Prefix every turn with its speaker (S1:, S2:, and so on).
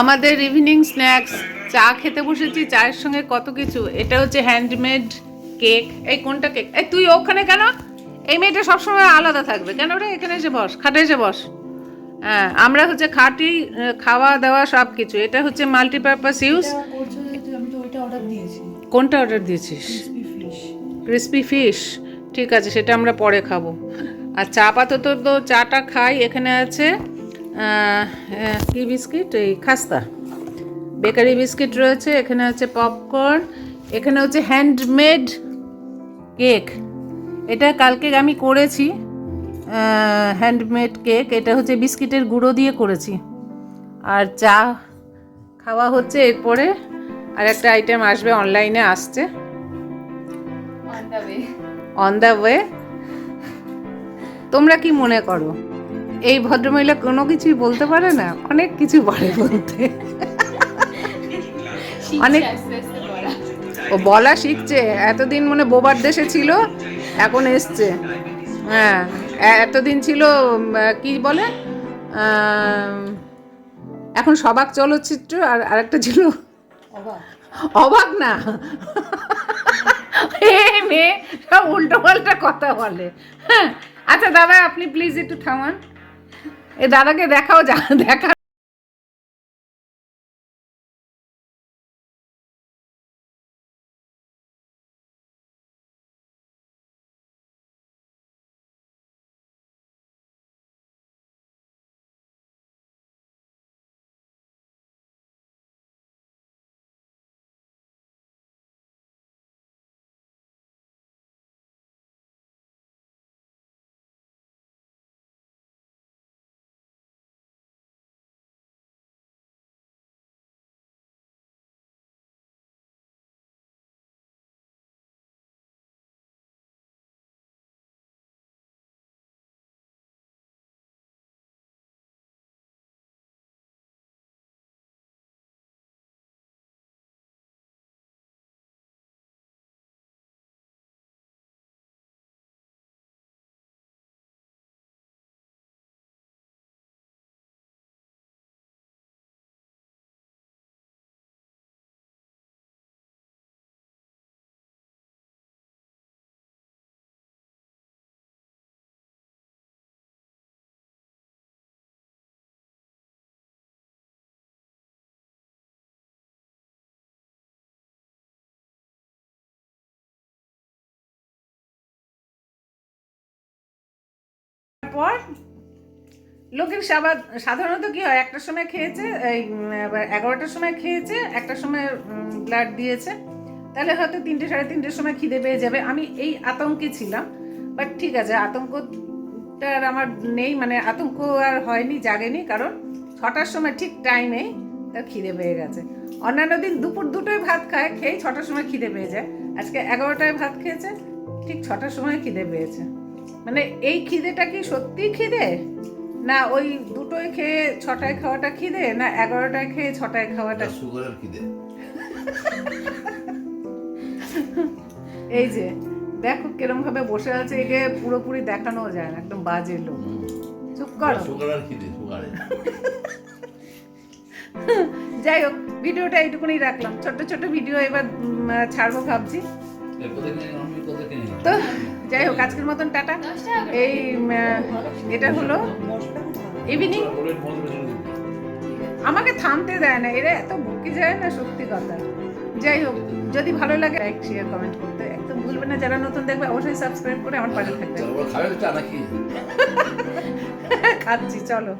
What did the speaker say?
S1: আমাদের evening snacks চা খেতে বসেছি চায়ের সঙ্গে কত কিছু। এটা হচ্ছে হ্যান্ডমেড কেক এই কোনটা কেক এই তুই ওখানে কেন? এই মেয়েটা সবসময় আলাদা থাকবে। কেন রে? এখানে এসে বস খাটে এসে বস। হ্যাঁ আমরা হচ্ছে খাটি খাওয়া দাওয়া সব কিছু এটা হচ্ছে মাল্টিপারপাস ইউজ কোনটা অর্ডার দিয়েছিস?
S2: ক্রিসপি ফিশ
S1: ঠিক আছে সেটা আমরা পরে খাব। আর চা পাতাতো তো চাটা খাই এখানে আছে কি বিস্কিট? এই খাস্তা। বেকারি বিস্কিট রয়েছে এখানে হচ্ছে পপকর্ন এখানে হচ্ছে হ্যান্ডমেড কেক। এটা কালকে আমি করেছি হ্যান্ডমেড কেক। এটা হচ্ছে বিস্কিটের গুঁড়ো দিয়ে করেছি। আর চা খাওয়া হচ্ছে এরপরে আর একটা আইটেম আসবে অনলাইনে আসছে।
S2: On the
S1: on the way তোমরা কি মনে করো? এই ভদ্রমহিলা কোনো কিছুই বলতে পারে না, অনেক কিছু পারে বলতে। অনেক-
S2: বলা
S1: ও বলা শিখছে, এতদিন মনে বোবার দেশে ছিল, এখন এসছে। হ্যাঁ এতদিন ছিল কি বলে? এখন সবাক চলচ্চিত্র আর আরেকটা ছিল
S2: অবাক
S1: না? মেয়ে উল্টো পাল্টা কথা বলে। হ্যাঁ আচ্ছা দাদা, আপনি প্লিজ একটু থামান। এ দাদাকে দেখাও যা দেখা পর লোকের সাবাদ, সাধারণত কি হয়, একটার সময় খেয়েছে, এই এগারোটার সময় খেয়েছে, একটার সময় ব্লাড দিয়েছে। তাহলে হয়তো তিনটে, সাড়ে তিনটের সময় খিদে পেয়ে যাবে। আমি এই আতঙ্কে ছিলাম বাট ঠিক আছে, আতঙ্কটা আর আমার নেই মানে আতঙ্ক আর হয়নি, জাগেনি, কারণ ছটার সময় ঠিক টাইমে তার খিদে পেয়ে গেছে। অন্যান্য দিন দুপুর দুটোয় ভাত খায় খেয়ে ছটার সময় খিদে পেয়ে যায়। আজকে এগারোটায় ভাত খেয়েছে, ঠিক ছটার সময় খিদে পেয়েছে। মানে এই খিদেটা কি সত্যি খিদে? না ওই দুটোয় খেয়ে ছটায় খাওয়াটা খিদে? না এগারোটায় খেয়ে ছটায় খাওয়াটা
S3: সুগারের খিদে।
S1: এই যে দেখো কিরম ভাবে বসে আছে একে পুরোপুরি দেখানো যায় না একদম বাজে লোক। চুপ করো।
S3: সুগারের খিদে সুগারের
S1: যাই হোক ভিডিওটা এইটুকুনি রাখলাম। ছোট ছোট ভিডিও এবার ছাড়বো ভাবছি। তো যাই হোক আজকের মতন টাটা। এই এটা হলো ইভিনিং আমাকে থামতে দেয় না এরা এত বকে যায় না সত্যি কথা। যাই হোক যদি ভালো লাগে লাইক শেয়ার কমেন্ট করতে একদম ভুলবে না। যারা নতুন দেখবে অবশ্যই সাবস্ক্রাইব করে আমার পাশে থাকবে খাচ্ছি চলো।